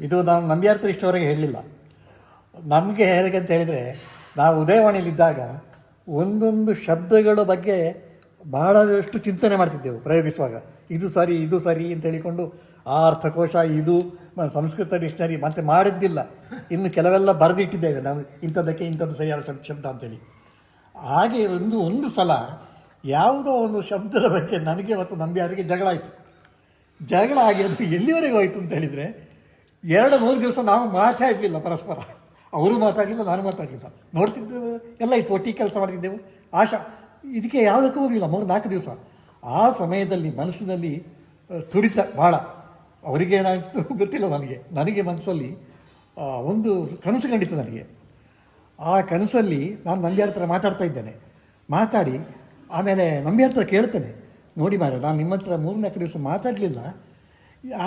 ಇದು ನಾವು ನಂಬ್ಯಾರ್ಥ ಇಷ್ಟವರೆಗೆ ಹೇಳಲಿಲ್ಲ. ನಮಗೆ ಹೇಗೆ ಅಂತ ಹೇಳಿದರೆ, ನಾವು ಉದಯವಾಣಿಯಲ್ಲಿದ್ದಾಗ ಒಂದೊಂದು ಶಬ್ದಗಳ ಬಗ್ಗೆ ಬಹಳಷ್ಟು ಚಿಂತನೆ ಮಾಡ್ತಿದ್ದೆವು ಪ್ರಯೋಗಿಸುವಾಗ. ಇದು ಸರಿ ಇದು ಸರಿ ಅಂತ ಹೇಳಿಕೊಂಡು ಆ ಅರ್ಥಕೋಶ, ಇದು ಸಂಸ್ಕೃತ ಡಿಕ್ಷನರಿ ಮತ್ತೆ ಮಾಡಿದ್ದಿಲ್ಲ. ಇನ್ನು ಕೆಲವೆಲ್ಲ ಬರೆದಿಟ್ಟಿದ್ದೇವೆ ನಾವು, ಇಂಥದ್ದಕ್ಕೆ ಇಂಥದ್ದು ಸರಿಯಾದ ಶಬ್- ಶಬ್ದ ಅಂತೇಳಿ. ಹಾಗೆ ಒಂದು ಒಂದು ಸಲ ಯಾವುದೋ ಒಂದು ಶಬ್ದದ ಬಗ್ಗೆ ನನಗೆ ಮತ್ತು ನಂಬಿಯಾರಿಗೆ ಜಗಳ ಆಯಿತು. ಜಗಳ ಆಗಿ ಅದು ಎಲ್ಲಿವರೆಗೂ ಹೋಯಿತು ಅಂತ ಹೇಳಿದರೆ ಎರಡು ಮೂರು ದಿವಸ ನಾವು ಮಾತಾಡಲಿಲ್ಲ ಪರಸ್ಪರ. ಅವರು ಮಾತಾಡಲಿಲ್ಲ, ನಾನು ಮಾತಾಡಲಿಲ್ಲ. ನೋಡ್ತಿದ್ದೆವು, ಎಲ್ಲ ಇತ್ತು, ಒಟ್ಟಿಗೆ ಕೆಲಸ ಮಾಡ್ತಿದ್ದೆವು. ಆಶಾ, ಇದಕ್ಕೆ ಯಾವುದಕ್ಕೂ ಹೋಗಲಿಲ್ಲ, ಮೂರು, ನಾಲ್ಕು ದಿವಸ. ಆ ಸಮಯದಲ್ಲಿ ಮನಸ್ಸಿನಲ್ಲಿ ತುಡಿತ ಭಾಳ ಅವರಿಗೆ ಏನಾಯಿತು ಗೊತ್ತಿಲ್ಲ ನನಗೆ. ನನಗೆ ಮನಸ್ಸಲ್ಲಿ ಒಂದು ಕನಸು ಕಂಡಿತು ನನಗೆ. ಆ ಕನಸಲ್ಲಿ ನಾನು ನಂಬಿಯಾರ ಹತ್ರ ಮಾತಾಡ್ತಾ ಇದ್ದೇನೆ. ಮಾತಾಡಿ, ಆಮೇಲೆ ನಂಬಿಯಾರ ಹತ್ರ ಕೇಳ್ತೇನೆ. ನೋಡಿ ಮಾರ ನಾನು ನಿಮ್ಮ ಹತ್ರ ಮೂರು, ನಾಲ್ಕು ದಿವಸ ಮಾತಾಡಲಿಲ್ಲ.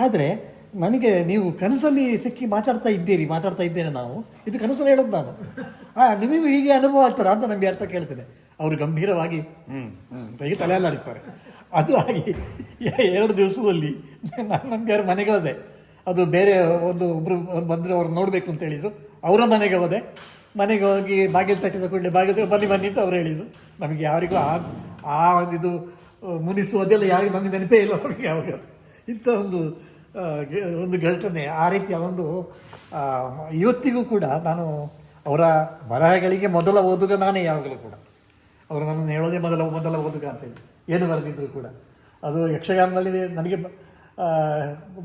ಆದರೆ ನನಗೆ ನೀವು ಕನಸಲ್ಲಿ ಸಿಕ್ಕಿ ಮಾತಾಡ್ತಾ ಇದ್ದೀರಿ ಮಾತಾಡ್ತಾ ಇದ್ದೇನೆ ನಾವು. ಇದು ಕನಸಲ್ಲಿ ಹೇಳೋದು ನಾನು. ಹಾಂ ನಿಮಗೂ ಹೀಗೆ ಅನುಭವ ಆಗ್ತಾರ ಅಂತ ನಮಗೆ ಅರ್ಥ ಕೇಳ್ತೇನೆ ಅವರು ಗಂಭೀರವಾಗಿ ಹ್ಞೂ ಹ್ಞೂ ಅಂತ ಹೀಗೆ ತಲೆಯಲ್ಲಾಡಿಸ್ತಾರೆ ಅದು ಆಗಿ ಎರಡು ದಿವಸದಲ್ಲಿ ನಾನು ನಂಬಿಯಾರ ಮನೆಗೆ ಹೋದೆ. ಅದು ಬೇರೆ ಒಂದು ಒಬ್ಬರು ಬಂದರೆ ಅವ್ರು ನೋಡಬೇಕು ಅಂತ ಹೇಳಿದರು. ಅವರ ಮನೆಗೆ ಹೋದೆ. ಮನೆಗೆ ಹೋಗಿ ಬಾಗಿಲು ತಟ್ಟಿದ ಕೂಡಲೇ ಬಾಗಿಲು ಬನ್ನಿ ಬನ್ನಿ ಅಂತ ಅವ್ರು ಹೇಳಿದರು. ನಮಗೆ ಯಾರಿಗೂ ಆ ಆ ಒಂದು ಇದು ಆ, ಮುನಿಸು ಅದೆಲ್ಲ ಯಾರಿಗೂ ನಮಗೆ ನೆನಪೇ ಇಲ್ಲ ಅವ್ರಿಗೆ ಯಾವಾಗ ಇಂಥ ಒಂದು ಒಂದು ಘಟನೆ. ಆ ರೀತಿ ಆ, ಇವತ್ತಿಗೂ ಕೂಡ ನಾನು ಅವರ ಬರಹಗಳಿಗೆ ಮೊದಲ ಓದುಗ ನಾನೇ ಯಾವಾಗಲೂ ಕೂಡ. ಅವರು ನನ್ನನ್ನು ಹೇಳೋದೇ ಮೊದಲ ಮೊದಲ ಓದುಗ ಅಂತೇಳಿ. ಏನು ಬರೆದಿದ್ರು ಕೂಡ. ಅದು ಯಕ್ಷಗಾನದಲ್ಲಿ ನನಗೆ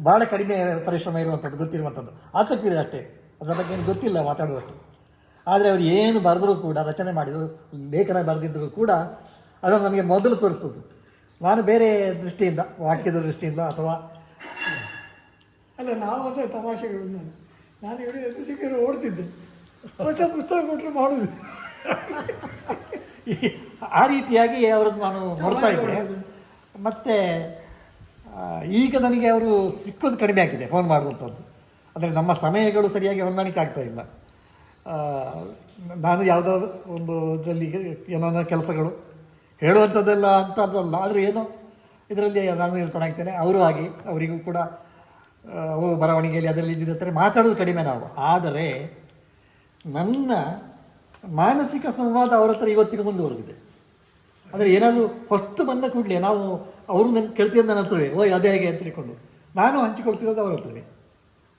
ಭಾಳ ಕಡಿಮೆ ಪರಿಶ್ರಮ ಇರುವಂಥದ್ದು ಗೊತ್ತಿರುವಂಥದ್ದು. ಆಸಕ್ತಿ ಇದೆ ಅಷ್ಟೇ. ಅದರ ಬಗ್ಗೆ ಏನು ಗೊತ್ತಿಲ್ಲ ಮಾತಾಡುವಷ್ಟು. ಆದರೆ ಅವರು ಏನು ಬರೆದರೂ ಕೂಡ ರಚನೆ ಮಾಡಿದರು ಲೇಖನ ಬರೆದಿದ್ದರೂ ಕೂಡ ಅದನ್ನು ನಮಗೆ ಮೊದಲು ತೋರಿಸೋದು ನಾನು ಬೇರೆ ದೃಷ್ಟಿಯಿಂದ ವಾಕ್ಯದ ದೃಷ್ಟಿಯಿಂದ ಅಥವಾ ಅಲ್ಲ ನಾವು ಹೊಸ ತಮಾಷೆಗಳು ನಾನು. ನಾನು ಇವರು ಎಸ್ ಸಿಕ್ಕಿದ್ರೆ ಓಡ್ತಿದ್ದೆ. ಹೊಸ ಪುಸ್ತಕ ಕೊಟ್ಟರೆ ಮಾಡೋದು. ಆ ರೀತಿಯಾಗಿ ಅವರನ್ನು ನಾನು ನೋಡ್ತಾ ಇದ್ದೆ. ಮತ್ತು ಈಗ ನನಗೆ ಅವರು ಸಿಕ್ಕೋದು ಕಡಿಮೆ ಆಗಿದೆ ಫೋನ್ ಮಾಡುವಂಥದ್ದು. ಅಂದರೆ ನಮ್ಮ ಸಮಯಗಳು ಸರಿಯಾಗಿ ಹೊಂದಾಣಿಕೆ ಆಗ್ತಾ ಇಲ್ಲ. ನಾನು ಯಾವುದೋ ಒಂದು ಇದರಲ್ಲಿ ಏನೋ ಕೆಲಸಗಳು ಹೇಳುವಂಥದ್ದೆಲ್ಲ ಅಂತ ಅಲ್ಲ ಆದರೆ ಏನೋ ಇದರಲ್ಲಿ ನಾನು ಇರ್ತಾನಾಗ್ತೇನೆ ಅವರು ಆಗಿ ಅವರಿಗೂ ಕೂಡ ಬರವಣಿಗೆಯಲ್ಲಿ ಅದರಲ್ಲಿ ಇದ್ದಿರುತ್ತಾರೆ. ಮಾತಾಡೋದು ಕಡಿಮೆ ನಾವು. ಆದರೆ ನನ್ನ ಮಾನಸಿಕ ಸಂವಾದ ಅವರ ಹತ್ರ ಇವತ್ತಿಗೆ ಮುಂದುವರೆದಿದೆ. ಅಂದರೆ ಏನಾದರೂ ಹೊಸ್ತು ಬಂದ ಕೂಡಲೇ ನಾವು ಅವರು ನನ್ನ ಕೇಳ್ತಿದ್ದು ನನ್ನ ಹತ್ರವೇ. ಓಯ್ ಅದೇ ಹೇಗೆ ಅಂತ ತಿಳ್ಕೊಂಡು. ನಾನು ಹಂಚಿಕೊಳ್ತಿರೋದು ಅವರ ಹತ್ರವೇ.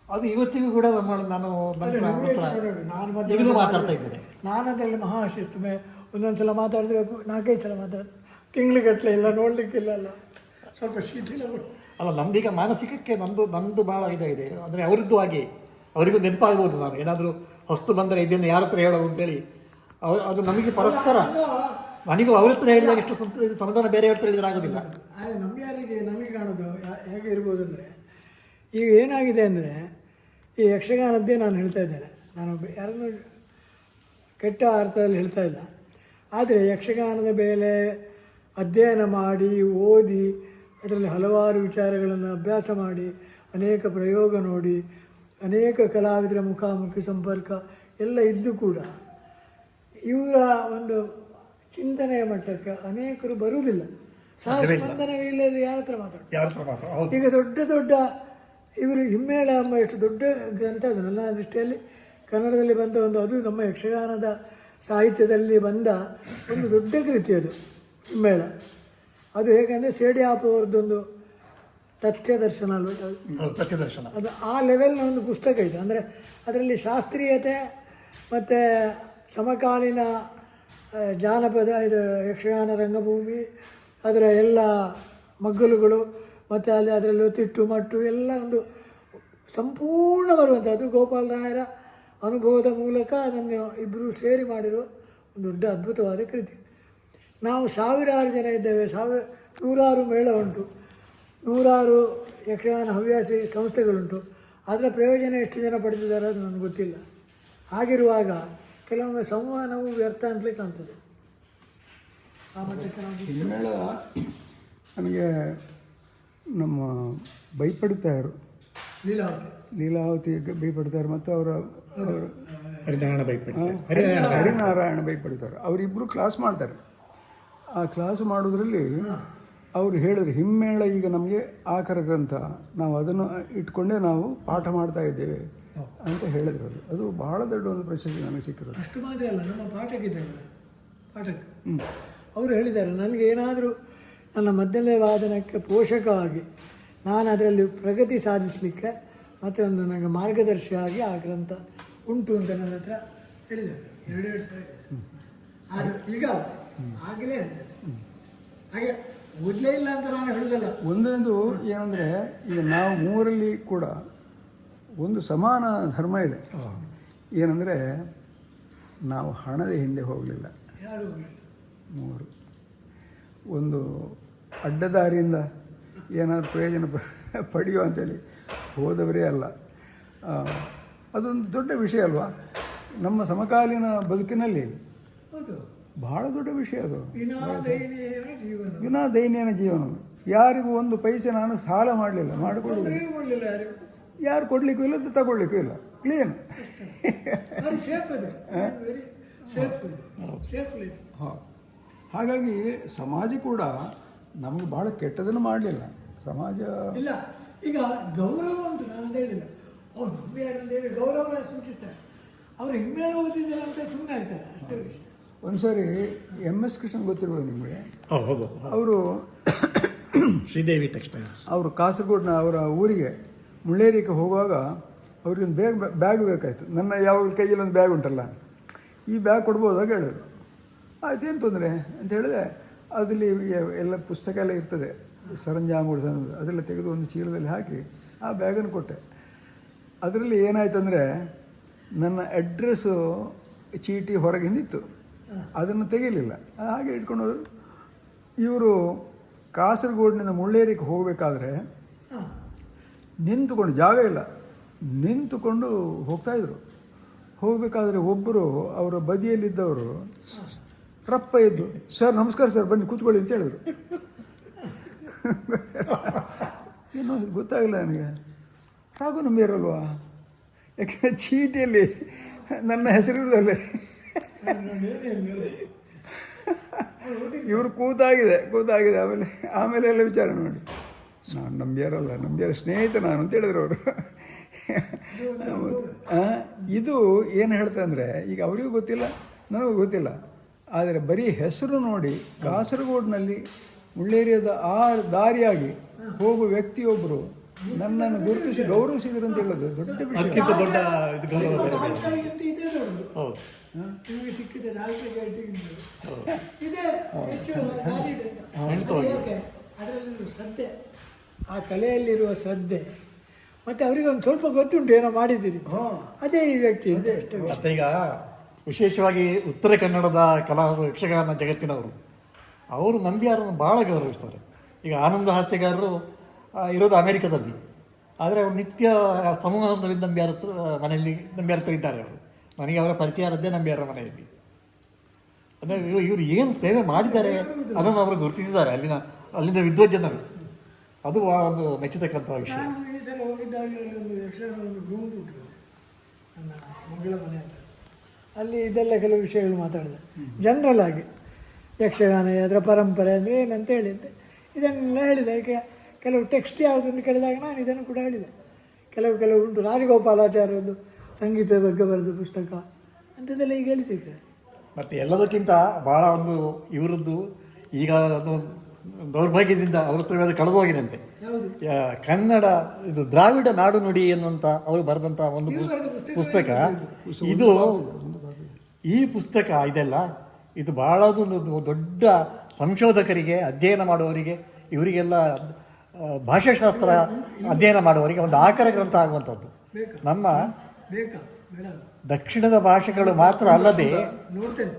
ಅದು ಇವತ್ತಿಗೂ ಕೂಡ ನಮ್ಮ ನಾನು ನಾನು ಮಾತಾಡ್ತಾ ಇದ್ದೇನೆ. ನಾನು ಅದರಲ್ಲಿ ಮಹಾ ಶಿಸ್ತು ಒಂದೊಂದು ಸಲ ಮಾತಾಡಿದ್ರೆ ನಾಲ್ಕೈದು ಸಲ ಮಾತಾಡ ತಿಂಗ್ಳಿಗಟ್ಟಲೆ ಇಲ್ಲ ನೋಡಲಿಕ್ಕಿಲ್ಲ ಅಲ್ಲ. ಸ್ವಲ್ಪ ಶಿಥಿಲ ಅಲ್ಲ ನಮ್ದೀಗ ಮಾನಸಿಕಕ್ಕೆ ನಮ್ಮದು ನಮ್ಮದು ಭಾಳ ಇದಾಗಿದೆ. ಅಂದರೆ ಅವರದ್ದು ಹಾಗೆ. ಅವರಿಗೂ ನೆನಪಾಗ್ಬೋದು ನಾನು. ಏನಾದರೂ ಹೊಸ್ತು ಬಂದರೆ ಇದನ್ನು ಯಾರ ಹತ್ರ ಹೇಳೋದು ಅಂತೇಳಿ. ಅವ- ಅದು ನಮಗೆ ಪರಸ್ಪರ. ನನಗೂ ಅವ್ರ ಹತ್ರ ಹೇಳಿದಾಗ ಎಷ್ಟು ಸಂತ ಸಮಾಧಾನ ಬೇರೆಯವ್ರ ಹತ್ರ ಹೇಳಿದ್ರೆ ಆಗೋದಿಲ್ಲ. ಆದರೆ ನಮಗೆ ಯಾರಿಗೆ ನಮಗೆ ಕಾಣೋದು ಹೇಗೆ ಇರ್ಬೋದು ಅಂದರೆ. ಈಗ ಏನಾಗಿದೆ ಅಂದರೆ, ಈ ಯಕ್ಷಗಾನದ್ದೇ ನಾನು ಹೇಳ್ತಾ ಇದ್ದೇನೆ. ನಾನು ಯಾರನ್ನು ಕೆಟ್ಟ ಅರ್ಥದಲ್ಲಿ ಹೇಳ್ತಾ ಇಲ್ಲ. ಆದರೆ ಯಕ್ಷಗಾನದ ಮೇಲೆ ಅಧ್ಯಯನ ಮಾಡಿ, ಓದಿ ಅದರಲ್ಲಿ ಹಲವಾರು ವಿಚಾರಗಳನ್ನು ಅಭ್ಯಾಸ ಮಾಡಿ ಅನೇಕ ಪ್ರಯೋಗ ನೋಡಿ ಅನೇಕ ಕಲಾವಿದರ ಮುಖಾಮುಖಿ ಸಂಪರ್ಕ ಎಲ್ಲ ಇದ್ದು ಕೂಡ ಇವರ ಒಂದು ಚಿಂತನೆಯ ಮಟ್ಟಕ್ಕೆ ಅನೇಕರು ಬರುವುದಿಲ್ಲ. ಸಹ ಸ್ಪಂದನವಿಲ್ಲದೆ ಯಾರ ಹತ್ರ ಮಾತಾಡ ಈಗ ದೊಡ್ಡ ದೊಡ್ಡ ಇವರು ಹಿಮ್ಮೇಳ ಎಂಬ ಎಷ್ಟು ದೊಡ್ಡ ಗ್ರಂಥ ಅದು ನನ್ನ ದೃಷ್ಟಿಯಲ್ಲಿ ಕನ್ನಡದಲ್ಲಿ ಬಂದ ಒಂದು ಅದು ನಮ್ಮ ಯಕ್ಷಗಾನದ ಸಾಹಿತ್ಯದಲ್ಲಿ ಬಂದ ಒಂದು ದೊಡ್ಡ ಕೃತಿ ಅದು ಹಿಮ್ಮೇಳ. ಅದು ಹೇಗೆಂದರೆ ಸೇಡಿ ದರ್ಶನ ಅಲ್ವ ತಥ್ಯ ದರ್ಶನ. ಅದು ಆ ಲೆವೆಲ್ನ ಒಂದು ಪುಸ್ತಕ ಇದೆ. ಅಂದರೆ ಅದರಲ್ಲಿ ಶಾಸ್ತ್ರೀಯತೆ ಮತ್ತು ಸಮಕಾಲೀನ ಜಾನಪದ ಇದು ಯಕ್ಷಗಾನ ರಂಗಭೂಮಿ ಅದರ ಎಲ್ಲ ಮಗ್ಗಲುಗಳು ಮತ್ತು ಅಲ್ಲಿ ಅದರಲ್ಲೂ ತಿಟ್ಟು ಮಟ್ಟು ಎಲ್ಲ ಒಂದು ಸಂಪೂರ್ಣ ಬರುವಂಥ ಅದು ಗೋಪಾಲರಾಯರ ಅನುಭವದ ಮೂಲಕ ಅದನ್ನು ಇಬ್ಬರು ಸೇರಿ ಮಾಡಿರೋ ಒಂದು ದೊಡ್ಡ ಅದ್ಭುತವಾದ ಕೃತಿ. ನಾವು ಸಾವಿರಾರು ಜನ ಇದ್ದೇವೆ ಸಾವಿರ ನೂರಾರು ಮೇಳ ಉಂಟು. ನೂರಾರು ಯಕ್ಷಗಾನ ಹವ್ಯಾಸಿ ಸಂಸ್ಥೆಗಳುಂಟು. ಅದರ ಪ್ರಯೋಜನ ಎಷ್ಟು ಜನ ಪಡೆದಿದ್ದಾರೆ ಅದು ನನಗೆ ಗೊತ್ತಿಲ್ಲ. ಹಾಗಿರುವಾಗ ಕೆಲವೊಮ್ಮೆ ಸಂವಹನವು ವ್ಯರ್ಥ ಅಂತಲೇ ಕಾಣ್ತದೆ ಆ ಮಟ್ಟಕ್ಕೆ ನಾವು ಹಿಮ್ಮೇಳ ನನಗೆ ನಮ್ಮ ಬೈಪಡ್ತಾಯರು ಲೀಲಾವತಿ. ಲೀಲಾವತಿ ಬೈಪಡ್ತಾರೆ ಮತ್ತು ಅವರ ಹರಿನಾರಾಯಣ ಭಯಪಡ್ತಾರೆ ಹರಿನಾರಾಯಣ ಬೈಪಡ್ತಾರೆ ಅವರಿಬ್ಬರು ಕ್ಲಾಸ್ ಮಾಡ್ತಾರೆ. ಆ ಕ್ಲಾಸು ಮಾಡೋದ್ರಲ್ಲಿ ಅವರು ಹೇಳಿದ್ರು ಹಿಮ್ಮೇಳ ಈಗ ನಮಗೆ ಆಕರ ಗ್ರಂಥ. ನಾವು ಅದನ್ನು ಇಟ್ಕೊಂಡೇ ನಾವು ಪಾಠ ಮಾಡ್ತಾ ಇದ್ದೇವೆ. ಅಂತ ಹೇಳಿದ್ರು ಅದು ಅದು ಬಹಳ ದೊಡ್ಡ ಒಂದು ಪ್ರಶಸ್ತಿ ನನಗೆ ಸಿಕ್ಕಿರೋದು. ಅಷ್ಟು ಮಾತ್ರ ಅಲ್ಲ ನಮ್ಮ ಪಾಠಕ್ಕಿದ್ದಾರೆ ಪಾಠಕ್ಕೆ ಅವರು ಹೇಳಿದ್ದಾರೆ ನನಗೆ ಏನಾದರೂ ನನ್ನ ಮೊದಲನೇ ವಾದನಕ್ಕೆ ಪೋಷಕವಾಗಿ ನಾನು ಅದರಲ್ಲಿ ಪ್ರಗತಿ ಸಾಧಿಸಲಿಕ್ಕೆ ಮತ್ತು ಒಂದು ನನಗೆ ಮಾರ್ಗದರ್ಶಿಯಾಗಿ ಆ ಗ್ರಂಥ ಉಂಟು ಅಂತ ನನ್ನ ಹತ್ರ ಹೇಳಿದ್ದಾರೆ. ಎರಡೆರಡು ಸಾವಿರ ಆದರೆ ಈಗ. ಆಗಲೇ ಹಾಗೆ ಓದಲೇ ಇಲ್ಲ ಅಂತ ನಾನು ಹೇಳೋದಲ್ಲ. ಒಂದನೇದು ಏನಂದರೆ ಈಗ ನಾವು ಮೂರಲ್ಲಿ ಕೂಡ ಒಂದು ಸಮಾನ ಧರ್ಮ ಇದೆ. ಏನಂದರೆ ನಾವು ಹಣದ ಹಿಂದೆ ಹೋಗಲಿಲ್ಲ. ಯಾರು. ಮೂವರು. ಒಂದು ಅಡ್ಡದಾರಿಯಿಂದ ಏನಾದ್ರು ಪ್ರಯೋಜನ ಪಡೆಯುವ ಅಂತೇಳಿ ಹೋದವರೇ ಅಲ್ಲ. ಅದೊಂದು ದೊಡ್ಡ ವಿಷಯ ಅಲ್ವಾ? ನಮ್ಮ ಸಮಕಾಲೀನ ಬದುಕಿನಲ್ಲಿ. ಹೌದು. ಬಹಳ ದೊಡ್ಡ ವಿಷಯ ಅದು. ವಿನಾ ದೈನ್ಯನ ಜೀವನ. ಯಾರಿಗೂ ಒಂದು ಪೈಸೆ ನಾನು ಸಾಲ ಮಾಡಲಿಲ್ಲ ಮಾಡಿಕೊಳ್ಳಿಲ್ಲ ಯಾರು ಕೊಡಲಿಕ್ಕೂ ಇಲ್ಲ ತಗೊಳ್ಳಿಕ್ಕೂ ಇಲ್ಲ. ಕ್ಲೀನ್ ಹಾಗಾಗಿ ಸಮಾಜ ಕೂಡ ನಮಗೆ ಭಾಳ ಕೆಟ್ಟದನ್ನು ಮಾಡಲಿಲ್ಲ. ಸಮಾಜ ಇಲ್ಲ ಈಗ ಗೌರವ ಅಂತ ನಾನು ಹೇಳಿಲ್ಲ ಅವ್ರು ಯಾರು ಅಂತ ಹೇಳಿ ಗೌರವ ಸೂಚಿಸ್ತಾರೆ. ಅವ್ರು ಹಿಮ್ಮೇಲೆ ಓದಿದ್ದಾರೆ ಅಂತ ಸುಮ್ಮನೆ ಆಗ್ತಾರೆ ಅಷ್ಟೇ ವಿಷಯ. ಒಂದು ಸಾರಿ ಎಂ ಎಸ್ ಕೃಷ್ಣ ಗೊತ್ತಿರ್ಬೋದು ನಿಮಗೆ? ಹೌದು ಅವರು ಶ್ರೀದೇವಿ ಟೆಕ್ಸ್ಟೈಲ್ಸ್. ಅವರು ಕಾಸರಗೋಡಿನ ಅವರ ಊರಿಗೆ ಮುಳ್ಳೇರಿಗೆ ಹೋಗುವಾಗ ಅವ್ರಿಗೊಂದು ಬೇಗ ಬ್ಯಾಗ್ ಬ್ಯಾಗ್ ಬೇಕಾಯಿತು. ನನ್ನ ಯಾವ ಕೈಯಲ್ಲಿ ಒಂದು ಬ್ಯಾಗ್ ಉಂಟಲ್ಲ. ಈ ಬ್ಯಾಗ್ ಕೊಡ್ಬೋದಾಗ ಹೇಳಿದ್ರು. ಆಯ್ತು ಏನು ತೊಂದರೆ? ಅಂತ ಹೇಳಿದೆ ಅದರಲ್ಲಿ ಎಲ್ಲ ಪುಸ್ತಕ ಎಲ್ಲ ಇರ್ತದೆ. ಸರಂಜಾಮಗಳು ಸಣ್ಣದು ಅದೆಲ್ಲ ತೆಗೆದು ಒಂದು ಚೀಲದಲ್ಲಿ ಹಾಕಿ ಆ ಬ್ಯಾಗನ್ನು ಕೊಟ್ಟೆ. ಅದರಲ್ಲಿ ಏನಾಯ್ತು ಅಂದರೆ ನನ್ನ ಅಡ್ರೆಸ್ಸು ಚೀಟಿ ಹೊರಗೆ ಹಿಂದಿತ್ತು ಅದನ್ನು ತೆಗಿಲಿಲ್ಲ ಹಾಗೆ ಇಟ್ಕೊಂಡು ಹೋದರು. ಇವರು ಕಾಸರಗೋಡಿನಿಂದ ಮುಳ್ಳೇರಿಗೆ ಹೋಗಬೇಕಾದ್ರೆ ನಿಂತುಕೊಂಡು ಜಾಗ ಇಲ್ಲ. ನಿಂತುಕೊಂಡು ಹೋಗ್ತಾಯಿದ್ರು ಹೋಗಬೇಕಾದ್ರೆ ಒಬ್ಬರು ಅವರ ಬದಿಯಲ್ಲಿದ್ದವರು ರಪ್ಪ ಇದ್ದು ಸರ್ ನಮಸ್ಕಾರ ಸರ್ ಬನ್ನಿ ಕೂತ್ಕೊಳ್ಳಿ ಅಂತ ಹೇಳಿದ್ರು. ಏನೋ ಗೊತ್ತಾಗಿಲ್ಲ ನನಗೆ. ರಾಘು ನಂಬಿರಲ್ವಾ ಯಾಕೆಂದರೆ ಚೀಟಿಯಲ್ಲಿ ನನ್ನ ಹೆಸರಿರೋದಲ್ಲೇ ಇವರು ಕೂತಾಗಿದೆ ಕೂತಾಗಿದೆ. ಆಮೇಲೆ ಆಮೇಲೆ ಎಲ್ಲ ವಿಚಾರ ನೋಡಿ. ನಾನು ನಂಬ್ಯಾರಲ್ಲ ನಂಬ್ಯಾರ ಸ್ನೇಹಿತ ನಾನು ಅಂತ ಹೇಳಿದ್ರು ಅವರು. ಇದು ಏನು ಹೇಳ್ತಾ ಅಂದರೆ ಈಗ ಅವರಿಗೂ ಗೊತ್ತಿಲ್ಲ ನನಗೂ ಗೊತ್ತಿಲ್ಲ. ಆದರೆ ಬರೀ ಹೆಸರು ನೋಡಿ ಕಾಸರಗೋಡಿನಲ್ಲಿ ಮುಳ್ಳೇರಿಯದ ಆ ದಾರಿಯಾಗಿ ಹೋಗುವ ವ್ಯಕ್ತಿಯೊಬ್ಬರು ನನ್ನನ್ನು ಗುರುತಿಸಿ ಗೌರವಿಸಿದ್ರು ಅಂತ ಹೇಳೋದು ದೊಡ್ಡ ದೊಡ್ಡ ನಿಮಗೆ ಸಿಕ್ಕಿದೆ ನಾಲ್ಕು ಇದೇ. ಇದೆ. ಹೆಚ್ಚು ಯಾಕೆ? ಅದರಲ್ಲಿರುವ ಶ್ರದ್ಧೆ ಆ ಕಲೆಯಲ್ಲಿರುವ ಶ್ರದ್ಧೆ ಮತ್ತೆ ಅವರಿಗೆ ಒಂದು ಸ್ವಲ್ಪ ಗೊತ್ತುಂಟು ಏನೋ ಮಾಡಿದ್ದೀರಿ. ಅದೇ ಈ ವ್ಯಕ್ತಿ ಇದೆ ಅಷ್ಟೇ ಮತ್ತೆ ಈಗ ವಿಶೇಷವಾಗಿ ಉತ್ತರ ಕನ್ನಡದ ಕಲಾ ಯಕ್ಷಗಾನ ಜಗತ್ತಿನವರು ಅವರು ನಂಬಿಯಾರನ್ನು ಭಾಳ ಗೌರವಿಸ್ತಾರೆ. ಈಗ ಆನಂದ ಹಾಸ್ಯಗಾರರು ಇರೋದು ಅಮೆರಿಕದಲ್ಲಿ. ಆದರೆ ಅವರು ನಿತ್ಯ ಸಮೂಹದಲ್ಲಿ ನಂಬಿಯಾರ ಮನೆಯಲ್ಲಿ ನಂಬಿಯಾರ ಹತ್ರ ಇದ್ದಾರೆ ಅವರು. ನನಗೆ ಅವರ ಪರಿಚಯ ಆದದ್ದೇ ನಂಬಿಯರ ಮನೆಯಲ್ಲಿ. ಅಂದರೆ ಇವರು ಇವರು ಏನು ಸೇವೆ ಮಾಡಿದ್ದಾರೆ ಅದನ್ನು ಅವರು ಗುರುತಿಸಿದ್ದಾರೆ ಅಲ್ಲಿನ ಅಲ್ಲಿನ ವಿದ್ವಜ್ಜನರು ಅದು ಆ ಒಂದು ಮೆಚ್ಚತಕ್ಕಂಥ ವಿಷಯ. ಹೋಗಿದ್ದಾಗ ಒಂದು ಅಲ್ಲಿ ಇದೆಲ್ಲ ಕೆಲವು ವಿಷಯಗಳು ಮಾತಾಡಿದೆ. ಜನರಲ್ ಆಗಿ ಯಕ್ಷಗಾನ, ಅದರ ಪರಂಪರೆ ಅಂದರೆ ಏನಂತ ಹೇಳಿದ್ದೆ ಇದನ್ನೆಲ್ಲ ಹೇಳಿದೆ. ಯಾಕೆ ಕೆಲವು ಟೆಕ್ಸ್ಟ್ ಯಾವುದನ್ನು ಕೇಳಿದಾಗ ನಾನು ಇದನ್ನು ಕೂಡ ಹೇಳಿದೆ. ಕೆಲವು ಕೆಲವು ಉಂಟು. ರಾಜಗೋಪಾಲಾಚಾರ್ಯದ್ದು ಸಂಗೀತದ ಬಗ್ಗೆ ಬರೆದ ಪುಸ್ತಕ. ಅಂಥದ್ದೆಲ್ಲ ಈಗ ಎಲ್ಲಿ ಸಿಗ್ತದೆ? ಮತ್ತು ಎಲ್ಲದಕ್ಕಿಂತ ಭಾಳ ಒಂದು ಇವರದ್ದು ಈಗ ಅದು ದೌರ್ಭಾಗ್ಯದಿಂದ ಅವ್ರ ಹತ್ರ ಅದು ಕಳೆದು ಹೋಗಿರಂತೆ ಯಾವುದು ಕನ್ನಡ ಇದು ದ್ರಾವಿಡ ನಾಡು ನುಡಿ ಎನ್ನುವಂಥ ಅವರು ಬರೆದಂಥ ಒಂದು ಪುಸ್- ಪುಸ್ತಕ ಇದು. ಈ ಪುಸ್ತಕ ಇದೆಲ್ಲ ಇದು ಬಹಳ ದೊಡ್ಡ ಸಂಶೋಧಕರಿಗೆ ಅಧ್ಯಯನ ಮಾಡುವವರಿಗೆ ಇವರಿಗೆಲ್ಲ ಭಾಷಾಶಾಸ್ತ್ರ ಅಧ್ಯಯನ ಮಾಡುವವರಿಗೆ ಒಂದು ಆಕರ ಗ್ರಂಥ ಆಗುವಂಥದ್ದು. ನಮ್ಮ ಬೇಕಾ ಬೇಡ ದಕ್ಷಿಣದ ಭಾಷೆಗಳು ಮಾತ್ರ ಅಲ್ಲದೆ ನೋಡ್ತೇನೆ.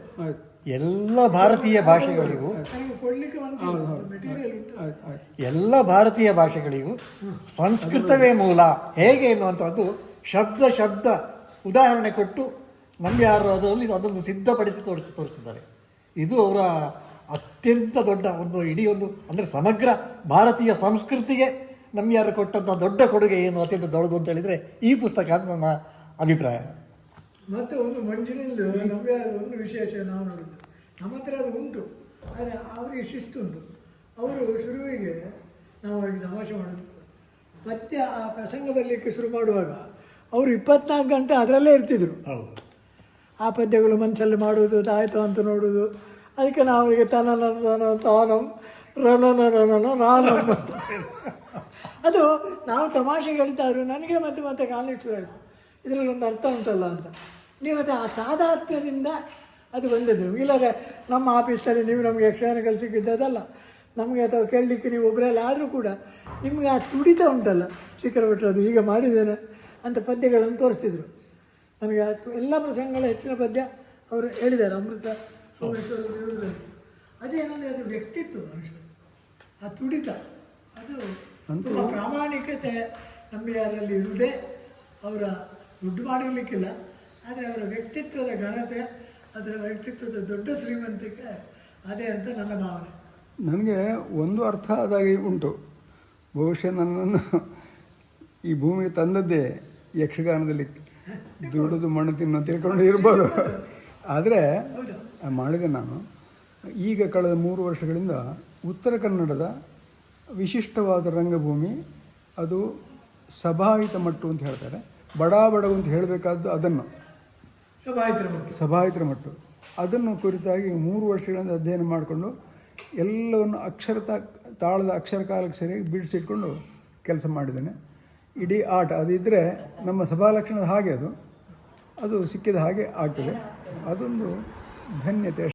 ಎಲ್ಲ ಭಾರತೀಯ ಭಾಷೆಗಳಿಗೂ ಎಲ್ಲ ಭಾರತೀಯ ಭಾಷೆಗಳಿಗೂ ಸಂಸ್ಕೃತವೇ ಮೂಲ. ಹೇಗೆ ಎನ್ನುವಂಥದ್ದು ಶಬ್ದ ಶಬ್ದ ಉದಾಹರಣೆ ಕೊಟ್ಟು ನಂಬ್ಯಾರು ಅದರಲ್ಲಿ ಅದನ್ನು ಸಿದ್ಧಪಡಿಸಿ ತೋರಿಸಿ ತೋರಿಸಿದ್ದಾರೆ. ಇದು ಅವರ ಅತ್ಯಂತ ದೊಡ್ಡ ಒಂದು ಇಡೀ ಒಂದು ಅಂದರೆ ಸಮಗ್ರ ಭಾರತೀಯ ಸಂಸ್ಕೃತಿಗೆ ನಮ್ಯಾರು ಕೊಟ್ಟಂಥ ದೊಡ್ಡ ಕೊಡುಗೆ ಏನು ಅತ್ಯಂತ ದೊಡ್ಡದು ಅಂತ ಹೇಳಿದರೆ ಈ ಪುಸ್ತಕ ಅಂತ ನನ್ನ ಅಭಿಪ್ರಾಯ. ಮತ್ತೆ ಒಂದು ಮಂಜಿನಲ್ಲಿ ನಮಗೆ ಒಂದು ವಿಶೇಷ ನಾವು ನೋಡಿದ್ದು. ನಮ್ಮ ಹತ್ರ ಅದು ಉಂಟು. ಆದರೆ ಅವರಿಗೆ ಶಿಸ್ತು ಉಂಟು. ಅವರು ಶುರುವಿಗೆ ನಾವು ಅವರಿಗೆ ತಮಾಷೆ ಮಾಡೋದು. ಪದ್ಯ ಆ ಪ್ರಸಂಗ ಬರಲಿಕ್ಕೆ ಶುರು ಮಾಡುವಾಗ ಅವರು ಇಪ್ಪತ್ನಾಲ್ಕು ಗಂಟೆ ಅದರಲ್ಲೇ ಇರ್ತಿದ್ರು. ಹೌದು. ಆ ಪದ್ಯಗಳು ಮನಸ್ಸಲ್ಲಿ ಮಾಡುವುದು ತಾಯ್ತು ಅಂತ ನೋಡುವುದು ಅದಕ್ಕೆ ನಾವು ಅವರಿಗೆ ತನನ ತನ ತಾನಂ ರನನ ರನನ ರಾನಂ ಅಂತ. ಅದು ನಾವು ತಮಾಷೆ ಹೇಳ್ತಾದ್ರು ನನಗೆ ಮತ್ತೆ ಮತ್ತೆ ಕಾಲಿಟ್ಟು ಆಯಿತು. ಇದರಲ್ಲಿ ಒಂದು ಅರ್ಥ ಉಂಟಲ್ಲ ಅಂತ. ನೀವು ಅದು ಆ ತಾದಾತ್ಮ್ಯದಿಂದ ಅದು ಬಂದಿದ್ದು. ಇಲ್ಲದೆ ನಮ್ಮ ಆಫೀಸಲ್ಲಿ ನೀವು ನಮಗೆ ಯಕ್ಷಗಾನ ಕಲಿಸಿದ್ದದಲ್ಲ ನಮಗೆ ಅಥವಾ ಕೇಳಲಿಕ್ಕೆ ನೀವು ಒಬ್ಬರಲ್ಲಿ ಆದರೂ ಕೂಡ ನಿಮಗೆ ಆ ತುಡಿತ ಉಂಟಲ್ಲ. ಶಿಖರ ಅದು ಈಗ ಮಾಡಿದ್ದೇನೆ ಅಂತ ಪದ್ಯಗಳನ್ನು ತೋರಿಸ್ತಿದ್ರು. ನನಗೆ ಅದು ಎಲ್ಲ ಪ್ರಸಂಗಗಳ ಹೆಚ್ಚಿನ ಪದ್ಯ ಅವರು ಹೇಳಿದ್ದಾರೆ. ಅಮೃತ ಸೋಮೇಶ್ವರ ಅದೇ ಅದೇನಂದರೆ ಅದು ವ್ಯಕ್ತಿತ್ವ ಮನುಷ್ಯ. ಆ ತುಡಿತ. ಅದು ಪ್ರಾಮಾಣಿಕತೆ ಪ್ರಾಮಾಣಿಕತೆ ಯಾರಲ್ಲಿ ಇರುವುದೇ ಅವರ ದುಡ್ಡು ಮಾಡಿರಲಿಕ್ಕಿಲ್ಲ. ಆದರೆ ಅವರ ವ್ಯಕ್ತಿತ್ವದ ಘನತೆ ಅದರ ವ್ಯಕ್ತಿತ್ವದ ದೊಡ್ಡ ಶ್ರೀಮಂತಿಕೆ ಅದೇ ಅಂತ ನನ್ನ ಭಾವನೆ. ನನಗೆ ಒಂದು ಅರ್ಥ ಅದಾಗಿ ಉಂಟು. ಬಹುಶಃ ನನ್ನನ್ನು ಈ ಭೂಮಿಗೆ ತಂದದ್ದೇ ಯಕ್ಷಗಾನದಲ್ಲಿ ದುಡಿದು ಮಣ್ಣು ತಿನ್ನೋ ತಿಳ್ಕೊಂಡು ಇರ್ಬೋದು. ಆದರೆ ಮಾಡಿದೆ ನಾನು ಈಗ ಕಳೆದ ಮೂರು ವರ್ಷಗಳಿಂದ ಉತ್ತರ ಕನ್ನಡದ ವಿಶಿಷ್ಟವಾದ ರಂಗಭೂಮಿ ಅದು ಸಭಾಹಿತ ಮಟ್ಟು ಅಂತ ಹೇಳ್ತಾರೆ. ಬಡ ಬಡವು ಅಂತ ಹೇಳಬೇಕಾದ್ದು ಅದನ್ನು. ಸಭಾಯಿತರ ಬಗ್ಗೆ ಸಭಾಹಿತರ ಮಟ್ಟು. ಅದನ್ನು ಕುರಿತಾಗಿ ಮೂರು ವರ್ಷಗಳಿಂದ ಅಧ್ಯಯನ ಮಾಡಿಕೊಂಡು ಎಲ್ಲವನ್ನು ಅಕ್ಷರ ತಾಳದ ಅಕ್ಷರ ಕಾಲಕ್ಕೆ ಸರಿಯಾಗಿ ಬಿಡಿಸಿಟ್ಕೊಂಡು ಕೆಲಸ ಮಾಡಿದ್ದೇನೆ. ಇಡೀ ಆಟ ಅದಿದ್ದರೆ ನಮ್ಮ ಸಭಾಲಕ್ಷಣದ ಹಾಗೆ ಅದು. ಅದು ಸಿಕ್ಕಿದ ಹಾಗೆ ಆಗ್ತದೆ. ಅದೊಂದು ಧನ್ಯತೆ.